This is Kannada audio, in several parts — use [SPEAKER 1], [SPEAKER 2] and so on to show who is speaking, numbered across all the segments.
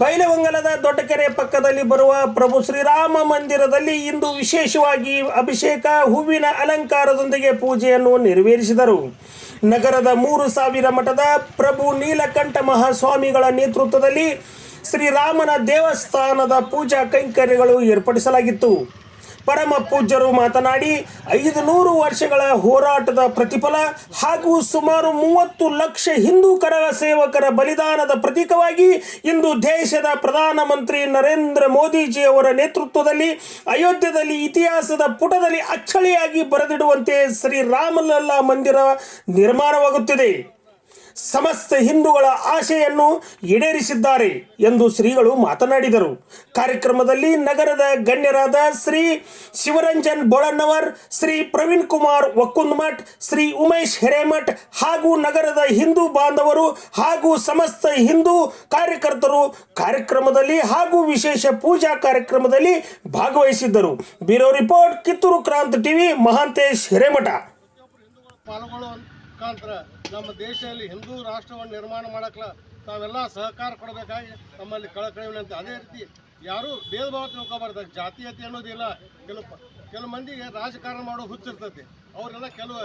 [SPEAKER 1] ಬೈಲವಂಗಲದ ದೊಡ್ಡಕೆರೆ ಪಕ್ಕದಲ್ಲಿ ಬರುವ ಪ್ರಭು ಶ್ರೀರಾಮ ಮಂದಿರದಲ್ಲಿ ಇಂದು ವಿಶೇಷವಾಗಿ ಅಭಿಷೇಕ, ಹೂವಿನ ಅಲಂಕಾರದೊಂದಿಗೆ ಪೂಜೆಯನ್ನು ನೆರವೇರಿಸಿದರು. ನಗರದ ಮೂರು ಸಾವಿರ ಮಠದ ಪ್ರಭು ನೀಲಕಂಠ ಮಹಾಸ್ವಾಮಿಗಳ ನೇತೃತ್ವದಲ್ಲಿ ಶ್ರೀರಾಮನ ದೇವಸ್ಥಾನದ ಪೂಜಾ ಕೈಂಕರ್ಯಗಳು ಏರ್ಪಡಿಸಲಾಗಿತ್ತು. ಪರಮ ಪೂಜ್ಯರು ಮಾತನಾಡಿ ಐದು ನೂರು ವರ್ಷಗಳ ಹೋರಾಟದ ಪ್ರತಿಫಲ ಹಾಗೂ ಸುಮಾರು ಮೂವತ್ತು ಲಕ್ಷ ಹಿಂದೂ ಕರ ಸೇವಕರ ಬಲಿದಾನದ ಪ್ರತೀಕವಾಗಿ ಇಂದು ದೇಶದ ಪ್ರಧಾನಮಂತ್ರಿ ನರೇಂದ್ರ ಮೋದಿಜಿ ಅವರ ನೇತೃತ್ವದಲ್ಲಿ, ಅಯೋಧ್ಯದಲ್ಲಿ ಇತಿಹಾಸದ ಪುಟದಲ್ಲಿ ಅಚ್ಚಳಿಯಾಗಿ ಬರೆದಿಡುವಂತೆ ಶ್ರೀರಾಮಲಲ್ಲಾ ಮಂದಿರ ನಿರ್ಮಾಣವಾಗುತ್ತಿದೆ. ಸಮಸ್ತ ಹಿಂದೂಗಳ ಆಶೆಯನ್ನು ಈಡೇರಿಸಿದ್ದಾರೆ ಎಂದು ಶ್ರೀಗಳು ಮಾತನಾಡಿದರು. ಕಾರ್ಯಕ್ರಮದಲ್ಲಿ ನಗರದ ಗಣ್ಯರಾದ ಶ್ರೀ ಶಿವರಂಜನ್ ಬೋಳಣ್ಣವರ್, ಶ್ರೀ ಪ್ರವೀಣ್ ಕುಮಾರ್ ವಕ್ಕುಂದ್ಮಠ್, ಶ್ರೀ ಉಮೇಶ್ ಹಿರೇಮಠ್ ಹಾಗೂ ನಗರದ ಹಿಂದೂ ಬಾಂಧವರು ಹಾಗೂ ಸಮಸ್ತ ಹಿಂದೂ ಕಾರ್ಯಕರ್ತರು ಕಾರ್ಯಕ್ರಮದಲ್ಲಿ ಹಾಗೂ ವಿಶೇಷ ಪೂಜಾ ಕಾರ್ಯಕ್ರಮದಲ್ಲಿ ಭಾಗವಹಿಸಿದ್ದರು. Bureau report Kittur Kranth TV, Mahantesh Hiremath.
[SPEAKER 2] ನಮ್ಮ ದೇಶದಲ್ಲಿ ಹಿಂದೂ ರಾಷ್ಟ್ರವನ್ನು ನಿರ್ಮಾಣ ಮಾಡಕ್ಲ ತಾವೆಲ್ಲ ಸಹಕಾರ ಕೊಡಬೇಕಾಗಿ ನಮ್ಮಲ್ಲಿ ಕಳಕಳಿ ವಿನಂತಿ ಅದೇ ರೀತಿ ಯಾರೂ ಭೇದ ಭಾವ ತಿಳ್ಕೊಬಾರ್ದು ಜಾತೀಯತೆ ಅನ್ನೋದಿಲ್ಲ. ಕೆಲವು ಕೆಲವು ಮಂದಿಗೆ ರಾಜಕಾರಣ ಮಾಡೋ ಹುಚ್ಚಿರ್ತೈತಿ. ಅವರೆಲ್ಲ ಕೆಲವು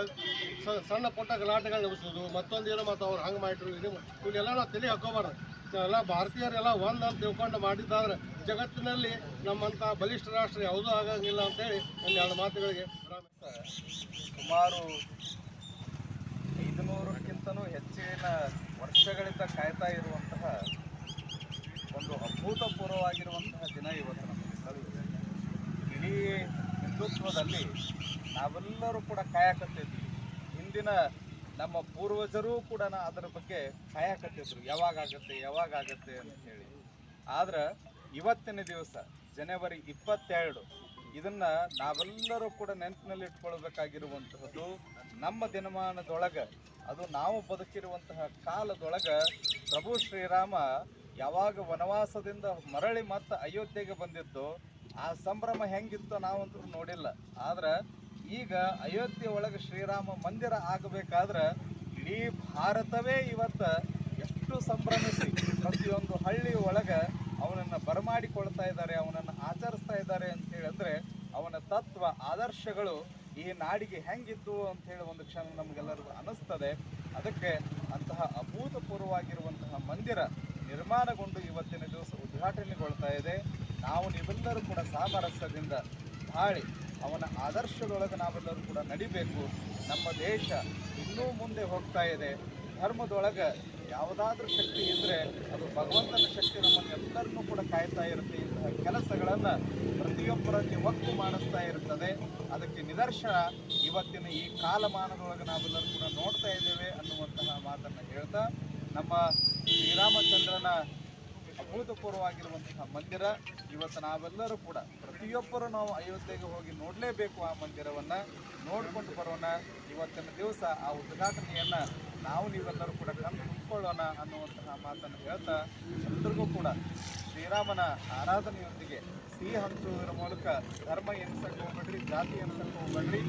[SPEAKER 2] ಸಣ್ಣ ಪುಟ್ಟ ಗಲಾಟೆಗಳು ನಡೆಸೋದು ಮತ್ತೊಂದೇನೋ ಮತ್ತು ಅವ್ರು ಹಂಗೆ ಮಾಡಿದ್ರು, ಇದು ಇವನ್ನೆಲ್ಲ ನಾವು ತಲೆ ಹಾಕೋಬಾರ್ದು. ಎಲ್ಲ ಭಾರತೀಯರೆಲ್ಲ ಒಂದು ಅಂತ ತಿಳ್ಕೊಂಡು ಮಾಡಿದ್ದಾದ್ರೆ ಜಗತ್ತಿನಲ್ಲಿ ನಮ್ಮಂಥ ಬಲಿಷ್ಠ ರಾಷ್ಟ್ರ ಯಾವುದೂ ಆಗಂಗಿಲ್ಲ ಅಂತೇಳಿ ಒಂದು ಎರಡು ಮಾತುಗಳಿಗೆ
[SPEAKER 3] ಸುಮಾರು ಐದುನೂರಕ್ಕಿಂತನೂ ಹೆಚ್ಚಿನ ವರ್ಷಗಳಿಂದ ಕಾಯ್ತಾ ಇರುವಂತಹ ಒಂದು ಅಭೂತಪೂರ್ವವಾಗಿರುವಂತಹ ದಿನ ಇವತ್ತು ನಮಗೆ ಇಡೀ ಹಿಂದುತ್ವದಲ್ಲಿ ನಾವೆಲ್ಲರೂ ಕೂಡ ಕಾಯಕತ್ತಿದ್ವಿ. ಹಿಂದಿನ ನಮ್ಮ ಪೂರ್ವಜರೂ ಕೂಡ ಅದರ ಬಗ್ಗೆ ಕಾಯಕತ್ತಿದ್ರು. ಯಾವಾಗ ಯಾವಾಗತ್ತೆ ಯಾವಾಗ ಆಗತ್ತೆ ಅಂತ ಹೇಳಿ. ಆದ್ರೆ ಇವತ್ತಿನ ದಿವಸ, ಜನವರಿ ಇಪ್ಪತ್ತೆರಡು ಇದನ್ನ ನಾವೆಲ್ಲರೂ ಕೂಡ ನೆನಪಿನಲ್ಲಿ ಇಟ್ಕೊಳ್ಬೇಕಾಗಿರುವಂತಹದ್ದು ನಮ್ಮ ದಿನಮಾನದೊಳಗೆ, ಅದು ನಾವು ಬದುಕಿರುವಂತಹ ಕಾಲದೊಳಗೆ ಪ್ರಭು ಶ್ರೀರಾಮ ಯಾವಾಗ ವನವಾಸದಿಂದ ಮರಳಿ ಮತ್ತೆ ಅಯೋಧ್ಯೆಗೆ ಬಂದಿದ್ದು, ಆ ಸಂಭ್ರಮ ಹೆಂಗಿತ್ತು ನಾವಂತೂ ನೋಡಿಲ್ಲ. ಆದ್ರೆ ಈಗ ಅಯೋಧ್ಯೆ ಒಳಗೆ ಶ್ರೀರಾಮ ಮಂದಿರ ಆಗಬೇಕಾದ್ರೆ ಇಡೀ ಭಾರತವೇ ಇವತ್ತು ಎಷ್ಟು ಸಂಭ್ರಮಿಸಿ ಪ್ರತಿಯೊಂದು ಹಳ್ಳಿ ಒಳಗೆ ಅವನನ್ನು ಬರಮಾಡಿಕೊಳ್ತಾ ಇದ್ದಾರೆ, ಅವನನ್ನು ಆಚರಿಸ್ತಾ ಇದ್ದಾರೆ ಅಂತ ಹೇಳಿದ್ರೆ ತತ್ವ ಆದರ್ಶಗಳು ಈ ನಾಡಿಗೆ ಹೆಂಗಿದ್ದು ಅಂತ ಹೇಳಿ ಒಂದು ಕ್ಷಣ ನಮಗೆಲ್ಲರಿಗೂ ಅನಿಸ್ತದೆ ಅದಕ್ಕೆ ಅಂತಹ ಅಭೂತಪೂರ್ವವಾಗಿರುವಂತಹ ಮಂದಿರ ನಿರ್ಮಾಣಗೊಂಡು ಇವತ್ತಿನ ದಿವಸ ಉದ್ಘಾಟನೆಗೊಳ್ತಾ ಇದೆ. ನಾವು ನೀವೆಲ್ಲರೂ ಕೂಡ ಸಾಮರಸ್ಯದಿಂದ ಬಾಳಿ ಅವನ ಆದರ್ಶದೊಳಗೆ ನಾವೆಲ್ಲರೂ ಕೂಡ ನಡಿಬೇಕು. ನಮ್ಮ ದೇಶ ಇನ್ನೂ ಮುಂದೆ ಹೋಗ್ತಾ ಇದೆ. ಧರ್ಮದೊಳಗೆ ಯಾವುದಾದ್ರೂ ಶಕ್ತಿ ಇದ್ದರೆ ಅದು ಭಗವಂತನ ಶಕ್ತಿ ನಮ್ಮನ್ನು ಎಲ್ಲರನ್ನೂ ಕೂಡ ಕಾಯ್ತಾ ಇರುತ್ತೆ ಇಂತಹ ಕೆಲಸಗಳನ್ನು ಪ್ರತಿಯೊಬ್ಬರಲ್ಲಿ ಒತ್ತು ಮಾಡಿಸ್ತಾ ಇರ್ತದೆ. ಅದಕ್ಕೆ ನಿದರ್ಶನ ಇವತ್ತಿನ ಈ ಕಾಲಮಾನದೊಳಗೆ ನಾವೆಲ್ಲರೂ ಕೂಡ ನೋಡ್ತಾ ಇದ್ದೇವೆ ಅನ್ನುವಂತಹ ಮಾತನ್ನು ಹೇಳ್ತಾ ನಮ್ಮ ಶ್ರೀರಾಮಚಂದ್ರನ ಅಭೂತಪೂರ್ವವಾಗಿರುವಂತಹ ಮಂದಿರ ಇವತ್ತು ನಾವೆಲ್ಲರೂ ಕೂಡ ಪ್ರತಿಯೊಬ್ಬರು ನಾವು ಅಯೋಧ್ಯೆಗೆ ಹೋಗಿ ನೋಡಲೇಬೇಕು ಆ ಮಂದಿರವನ್ನು. ನೋಡ್ಕೊಂಡು ಬರೋಣ. ಇವತ್ತಿನ ದಿವಸ ಆ ಉದ್ಘಾಟನೆಯನ್ನು ನಾವು ನೀವೆಲ್ಲರೂ ಕೂಡ ಕಣ್ಣು ತುಂಬಿಕೊಳ್ಳೋಣ ಅನ್ನುವಂತಹ ಮಾತನ್ನು ಹೇಳ್ತಾ ಎಲ್ರಿಗೂ ಕೂಡ ಶ್ರೀರಾಮನ ಆರಾಧನೆಯೊಂದಿಗೆ ಸಿಹಿ ಹಂಚುವುದರ ಮೂಲಕ ಧರ್ಮ ಎನಿಸಕ್ಕೆ ಹೋಗ್ಬೇಡ್ರಿ ಜಾತಿ ಎನಿಸಕ್ಕೆ ಹೋಗ್ಬೇಡ್ರಿ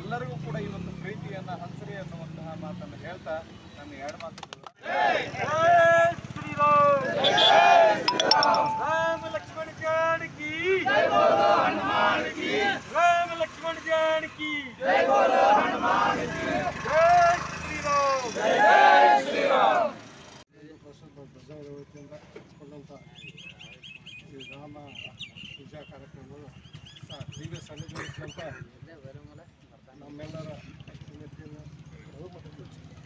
[SPEAKER 3] ಎಲ್ಲರಿಗೂ ಕೂಡ ಈ ಒಂದು ಪ್ರೀತಿಯನ್ನು ಹಂಚ್ರಿ ಅನ್ನುವಂತಹ ಮಾತನ್ನು ಹೇಳ್ತಾ ನನ್ನ ಎರಡು ಮಾತು
[SPEAKER 4] राम
[SPEAKER 2] ಪೂಜಾ ಕಾರ್ಯಕ್ರಮಗಳು. ಸ- ದಿವ್ಯ ಸನ್ನಿಧಿಸಿದಂಥ ನಮ್ಮೆಲ್ಲರ ಶ್ರೀಮತಿಯನ್ನು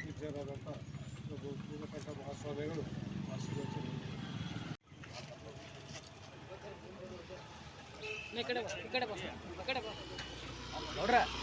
[SPEAKER 2] ವಿಜಯರಾದಂಥ ಪ್ರಭು ನೀಲಕಂಠ ಮಹಾಸ್ವಾಮಿಗಳು ಆಶೀರ್ವಚನ.
[SPEAKER 4] राम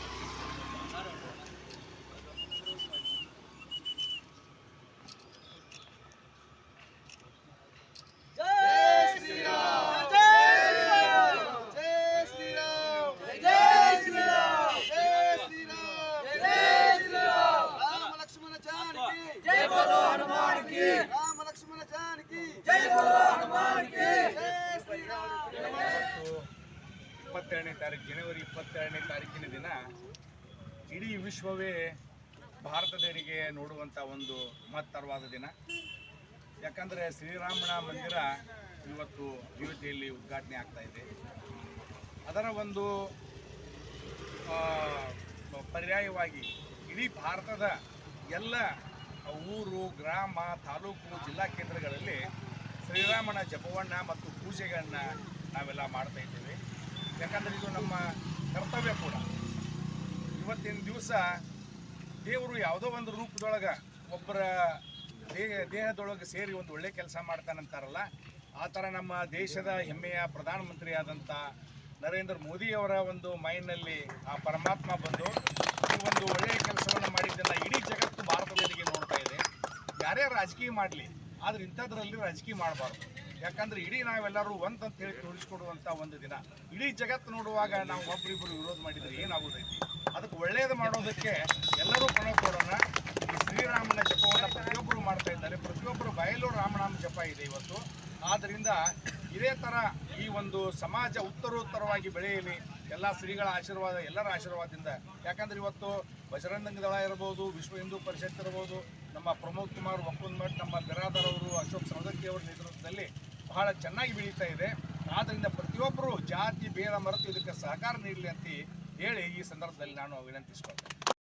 [SPEAKER 5] ಇಪ್ಪತ್ತೆರಡನೇ ತಾರೀಕು ಜನವರಿ ಇಪ್ಪತ್ತೆರಡನೇ ತಾರೀಕಿನ ದಿನ ಇಡೀ ವಿಶ್ವವೇ ಭಾರತದವರಿಗೆ ನೋಡುವಂಥ ಒಂದು ಮಹತ್ತರವಾದ ದಿನ. ಯಾಕಂದರೆ ಶ್ರೀರಾಮನ ಮಂದಿರ ಇವತ್ತು ಅಯೋಧ್ಯೆಯಲ್ಲಿ ಉದ್ಘಾಟನೆ ಆಗ್ತಾ ಇದೆ. ಅದರ ಒಂದು ಪರ್ಯಾಯವಾಗಿ ಇಡೀ ಭಾರತದ ಎಲ್ಲ ಊರು, ಗ್ರಾಮ, ತಾಲೂಕು, ಜಿಲ್ಲಾ ಕೇಂದ್ರಗಳಲ್ಲಿ ಶ್ರೀರಾಮನ ಜಪವನ್ನ ಮತ್ತು ಪೂಜೆಗಳನ್ನು ನಾವೆಲ್ಲ ಮಾಡ್ತಾ ಇದ್ದೇವೆ. ಯಾಕಂದರೆ ಇದು ನಮ್ಮ ಕರ್ತವ್ಯ ಕೂಡ. ಇವತ್ತಿನ ದಿವಸ ದೇವರು ಯಾವುದೋ ಒಂದು ರೂಪದೊಳಗೆ ಒಬ್ಬರ ದೇಹ, ದೇಹದೊಳಗೆ ಸೇರಿ ಒಂದು ಒಳ್ಳೆ ಕೆಲಸ ಮಾಡ್ತಾನಂತಾರಲ್ಲ ಆ ಥರ ನಮ್ಮ ದೇಶದ ಹೆಮ್ಮೆಯ ಪ್ರಧಾನಮಂತ್ರಿ ಆದಂಥ ನರೇಂದ್ರ ಮೋದಿಯವರ ಒಂದು ಮೈಂಡ್ನಲ್ಲಿ ಆ ಪರಮಾತ್ಮ ಬಂದು ಈ ಒಂದು ಒಳ್ಳೆಯ ಕೆಲಸವನ್ನು ಮಾಡಿದ್ದನ್ನು ಇಡೀ ಜಗತ್ತು ಭಾರತದೊಂದಿಗೆ ನೋಡ್ತಾ ಇದೆ. ಯಾರೇ ರಾಜಕೀಯ ಮಾಡಲಿ, ಆದ್ರೆ ಇಂಥದ್ರಲ್ಲಿ ರಾಜಕೀಯ ಮಾಡಬಾರ್ದು. ಯಾಕಂದ್ರೆ ಇಡೀ ನಾವೆಲ್ಲರೂ ಒಂದ್ ಅಂತ ಹೇಳಿ ತೋರಿಸ್ಕೊಡುವಂಥ ಒಂದು ದಿನ. ಇಡೀ ಜಗತ್ತು ನೋಡುವಾಗ ನಾವು ಒಬ್ರಿಬ್ರು ವಿರೋಧ ಮಾಡಿದ್ರೆ ಏನಾಗೋದೈತಿ? ಅದಕ್ಕೆ ಒಳ್ಳೆಯದು ಮಾಡೋದಕ್ಕೆ ಎಲ್ಲರೂ ಪಣ ಕೊಡೋಣ. ಶ್ರೀರಾಮನ ಜಪವನ್ನು ಪ್ರತಿಯೊಬ್ಬರು ಮಾಡ್ತಾ ಇದ್ದಾರೆ. ಪ್ರತಿಯೊಬ್ಬರು ಬಯಲು ರಾಮನಾಮ ಜಪ ಇದೆ ಇವತ್ತು. ಆದ್ದರಿಂದ ಇದೇ ಥರ ಈ ಒಂದು ಸಮಾಜ ಉತ್ತರೋತ್ತರವಾಗಿ ಬೆಳೆಯಲಿ. ಎಲ್ಲ ಶ್ರೀಗಳ ಆಶೀರ್ವಾದ, ಎಲ್ಲರ ಆಶೀರ್ವಾದದಿಂದ. ಯಾಕಂದ್ರೆ ಇವತ್ತು ಬಜರಂಗ ದಳ ಇರ್ಬೋದು, ವಿಶ್ವ ಹಿಂದೂ ಪರಿಷತ್ ಇರ್ಬೋದು, ನಮ್ಮ ಪ್ರಮೋದ್ ಕುಮಾರ್ ಒಕ್ಕುಂದ್ಮಠ್ ನಮ್ಮ ಬಿರಾದರ್ ಅವರು, ಅಶೋಕ್ ಸವದತ್ತಿ ಅವರ ನೇತೃತ್ವದಲ್ಲಿ ಬಹಳ ಚೆನ್ನಾಗಿ ಬೆಳೀತಾ ಇದೆ. ಆದ್ದರಿಂದ ಪ್ರತಿಯೊಬ್ಬರೂ ಜಾತಿ, ಭೇದ ಮರೆತು ಇದಕ್ಕೆ ಸಹಕಾರ ನೀಡಲಿ ಅಂತ ಹೇಳಿ ಈ ಸಂದರ್ಭದಲ್ಲಿ ನಾನು ವಿನಂತಿಸ್ಕೊಳ್ತೇನೆ.